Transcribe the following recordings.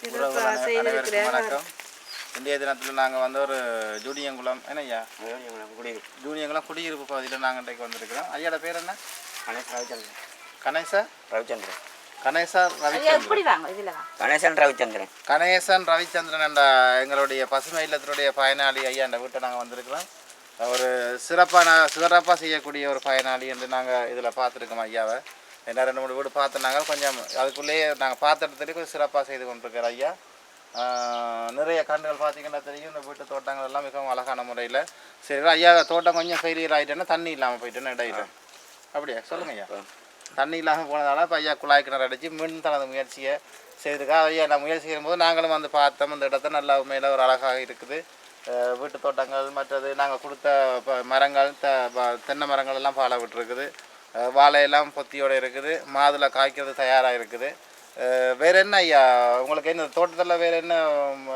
வணக்கம். இன்றைய தினத்தில் நாங்கள் வந்து ஒரு ஜூனியங்குளம் என்ன ஐயா ஜூனியங்குளம் குடியிருப்பு. ஜூனியங்குளம் குடியிருப்பு பகுதியில் நாங்கள் இன்றைக்கு வந்திருக்கிறோம். ஐயோட பேர் என்ன? கணேஷ் ரவிச்சந்திரன். கணேசா? ரவிச்சந்திரன். கணேசன் ரவிச்சந்திரன். கணேசன் ரவிச்சந்திரன். கணேசன் ரவிச்சந்திரன் என்ற எங்களுடைய பசுமை இல்லத்தினுடைய பயனாளி ஐயா என்ற வீட்டை நாங்கள் வந்திருக்கிறோம். ஒரு சிறப்பான சிறப்பாக செய்யக்கூடிய ஒரு பயனாளி என்று நாங்கள் இதில் பார்த்துருக்கோம் ஐயாவை. என்ன ரெண்டு மூணு வீடு பார்த்துனாங்க கொஞ்சம் அதுக்குள்ளேயே நாங்கள் பார்த்த இடத்துலேயே கொஞ்சம் சிறப்பாக செய்து கொண்டிருக்கிற ஐயா. நிறைய கண்டுகள் பார்த்தீங்கன்னா தெரியும். இந்த வீட்டு தோட்டங்கள் எல்லாம் மிகவும் அழகான முறையில் சரி ஐயா தோட்டம் கொஞ்சம் ஃபெயிலியர் ஆகிட்டேன்னா தண்ணி இல்லாமல் போயிட்டேன்னு இடையில. அப்படியா? சொல்லுங்க ஐயா. தண்ணி இல்லாமல் போனதால இப்போ ஐயா குழாய் கிணறு அடித்து மீண்டும் தனது முயற்சியை செய்திருக்கா ஐயா நான் முயற்சி செய்யும்போது நாங்களும் வந்து பார்த்தோம். இந்த இடத்த நல்லா உண்மையில் ஒரு அழகாக இருக்குது. வீட்டு தோட்டங்கள் மற்றது நாங்கள் கொடுத்த மரங்கள் த தென்னை மரங்கள் எல்லாம் பாலை விட்டுருக்குது வாழையெல்லாம் பொத்தியோட இருக்குது. மாதுளை காய்க்கிறது தயாராக இருக்குது. வேற என்ன ஐயா? உங்களுக்கு என்ன தோட்டத்தில் வேற என்ன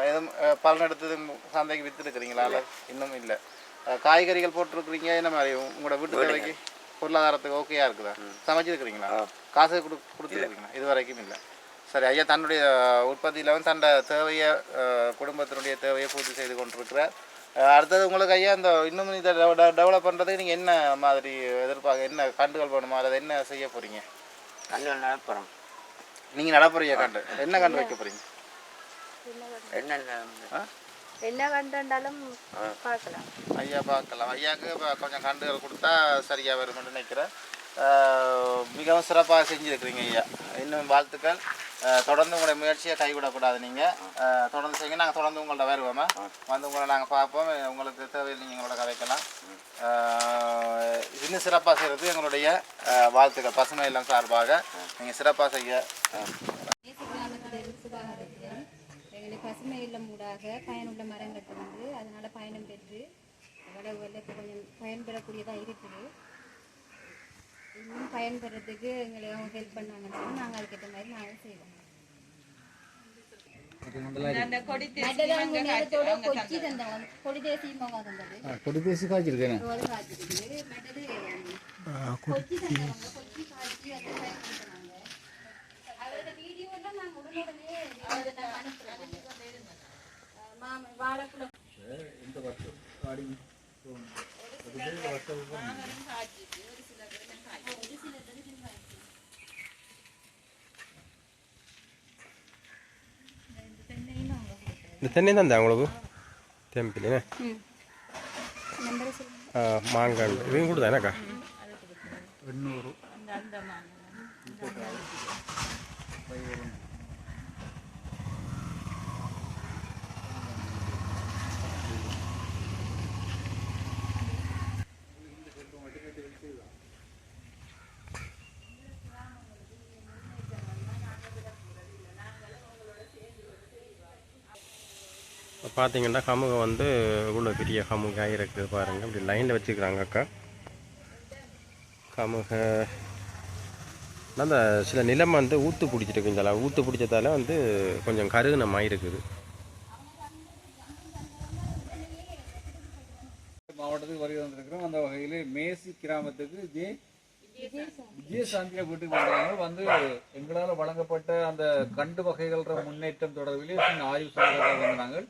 எதுவும் பலன் எடுத்தது சந்தைக்கு விற்றுருக்குறீங்களா இல்லை இன்னும் இல்லை. காய்கறிகள் போட்டிருக்கிறீங்க என்ன மாதிரி? உங்களோட வீட்டு தேவைக்கு பொருளாதாரத்துக்கு ஓகேயா இருக்குதா? சமைச்சிருக்கிறீங்களா? காசு கொடு கொடுத்துருக்கீங்களா இது வரைக்கும் இல்லை. சரி ஐயா தன்னுடைய உற்பத்தியில் வந்து தன்னோட தேவையை குடும்பத்தினுடைய தேவையை பூர்த்தி செய்து கொண்டிருக்கிறார். அடுத்தது உங்களுக்கு ஐயா இந்த இன்னும் இதை டெவலப் பண்ணுறதுக்கு நீங்கள் என்ன மாதிரி எதிர்பார்க்க என்ன கண்டுகள் வேணுமா அல்லது என்ன செய்ய போகிறீங்க கண்டு நடப்புறோம் நீங்கள் நடப்புறீங்க கண்டு. என்ன கண்டு வைக்க போகிறீங்க என்னென்ன? ஆ? என்ன கண்டாலும் பார்க்கலாம். ஐயா பார்க்கலாம். ஐயாவுக்கு இப்போ கொஞ்சம் கண்டுகள் கொடுத்தா சரியாக வரும்னு நினைக்கிறேன். மிகவும் சிறப்பாக செஞ்சுருக்கிறீங்க ஐயா. இன்னும் வாழ்த்துக்கள். தொடர்ந்து உங்களுடைய முயற்சியை கைவிடக்கூடாது நீங்கள் தொடர்ந்து செய்யுங்க. நாங்கள் தொடர்ந்து உங்கள்ட்ட வருவோமா? வந்து உங்களை நாங்கள் பார்ப்போம். உங்களுக்கு தேவையில் நீங்கள் எங்களோட கதைக்கலாம் இன்னும் சிறப்பாக செய்கிறது எங்களுடைய வாழ்த்துக்கள். பசுமை இல்லம் சார்பாக நீங்கள் சிறப்பாக செய்ய. எங்களுக்கு பசுமை இல்லம் ஊடாக பயனுள்ள மரங்கள் வந்து அதனால பயணம் பெற்று வடகுல இப்போ கொஞ்சம் பயன்பெறக்கூடியதாக இருக்குது. இன்னும் பயன்பெறதுக்கு எங்களை அவங்க ஹெல்ப் பண்ணாங்கன்னா நாங்கள் அதுக்கேற்ற மாதிரி நாங்கள் செய்வோம் மற்றது அவங்க நேரத்தோட கொச்சி தந்தவங்க கொடி பேசி காய்ச்சிருக்கேன். ரோடு காய்ச்சிருக்கு மற்றது கொச்சி தந்தவங்க கொச்சி காய்ச்சி அதை பயன்படுத்தினாங்க அவரோட வீடியோ எல்லாம் நாங்கள் உடனுடனே அதை நாங்கள் அனுப்புகிறோம் மாமன் வாழைக்குள்ள இந்த தென்னை தான் உங்களுக்கு தெம்பிலே மாங்காய் இவங்க கூட தானேக்கா பார்த்தீங்கன்னா கமுக வந்து இவ்வளோ பெரிய கமுகாக இருக்குது பாருங்கள் இப்படி லைனில் வச்சுக்கிறாங்க அக்கா. கமுக அந்த சில நிலம் வந்து ஊற்று பிடிச்சிருக்கு இந்த ஊற்று பிடிச்சதால வந்து கொஞ்சம் கருகுனமாக இருக்குது மாவட்டத்துக்கு வருகை வந்திருக்கிறோம் அந்த வகையில் மேசி கிராமத்துக்கு ஜே விஜயசாந்தியா வீட்டுக்கு வந்தாங்க வந்து எங்களால் வழங்கப்பட்ட அந்த கண்டு வகைகள முன்னேற்றம் தொடர்பிலே ஆய்வு செய்வதாக வந்தாங்க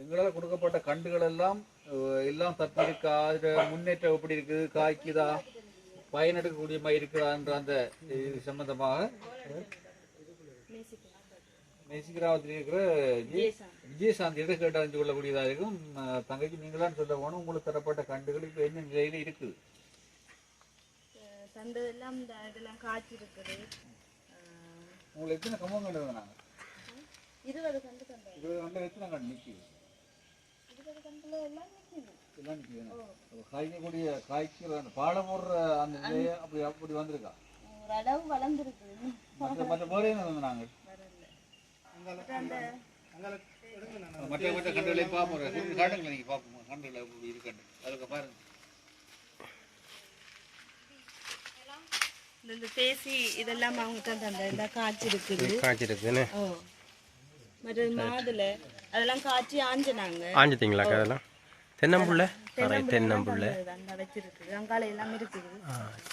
எங்களால் கொடுக்கப்பட்ட கண்டுகள் எல்லாம் எல்லாம் அதில் முன்னேற்றம் எப்படி இருக்குது? காய்க்குதா? பயனெடுக்கக்கூடிய மாதிரி இருக்குதான்ற அந்த இது சம்பந்தமாக மேசி கிராமத்தில் இருக்கிற ஜே- விஜயசாந்தியிடம் கேட்டு அறிந்து கொள்ளக்கூடியதாக இருக்கும்? தங்கைக்கு நீங்களாம் சொல்ல போனோம் உங்களுக்கு தரப்பட்ட கண்டுகள் இப்போ என்ன நிலையில இருக்குது? தந்ததெல்லாம் இதெல்லாம் காய்ச்சி இருக்குது உங்களுக்கு எத்தனை கம்பம் கண்டு நாங்கள் இருபது கண்டு தந்தேன். இருபது கண்டு எத்தனை கண்டு நிற்குது இருபது கண்டுல எல்லாம் நிற்கிது எல்லாம் நிற்குது அப்ப காய்க்கக்கூடிய காய்க்கிற அந்த பாலை போடுற அந்த நிலையை அப்படி அப்படி வந்திருக்கா? ஒரு அளவு வளர்ந்துருக்கு. மற்ற மற்ற வேறு என்ன வந்து நாங்கள் மற்ற மற்ற கண்டுகளை பார்ப்போம். காட்டுங்களா நீங்கள் பார்ப்போம். கண்டுகளை அப்படி இருக்கண்டு அதுக்கு பாருங்க. இந்த தேசி இதெல்லாம் அவங்க தான் காய்ச்சிருக்குன்னு ஓ. மற்றது மாதுளை அதெல்லாம் காய்ச்சி ஆஞ்சினாங்க. ஆஞ்சிட்டிங்களாக்கா அதெல்லாம் தென்னம்புள்ள? தென்னம்புள்ள அந்த வச்சிருக்கு அங்காள எல்லாம் இருக்குது.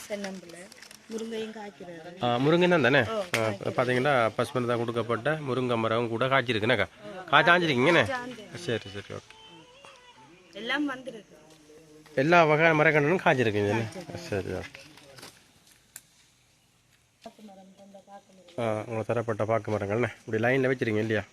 தென்னம்பிள்ளை முருங்கையும் காய்க்கிறது. ஆ, முருங்கை தான் தானே? பார்த்தீங்கன்னா பசுமன் தான் கொடுக்கப்பட்ட முருங்கை மரம் கூட காய்ச்சிருக்குனாக்கா காய்ச்சாஞ்சிருக்கீங்கண்ணே சரி சரி ஓகே. எல்லாம் வந்திருக்கு. எல்லா வகை மரக்கன்றும் காய்ச்சிருக்கீங்க சரி ஓகே. ஆ உங்களுக்கு தரப்பட்ட பாக்கு மரங்கள்ண்ணே. இப்படி லைனில் வச்சிருக்கீங்க இல்லையா?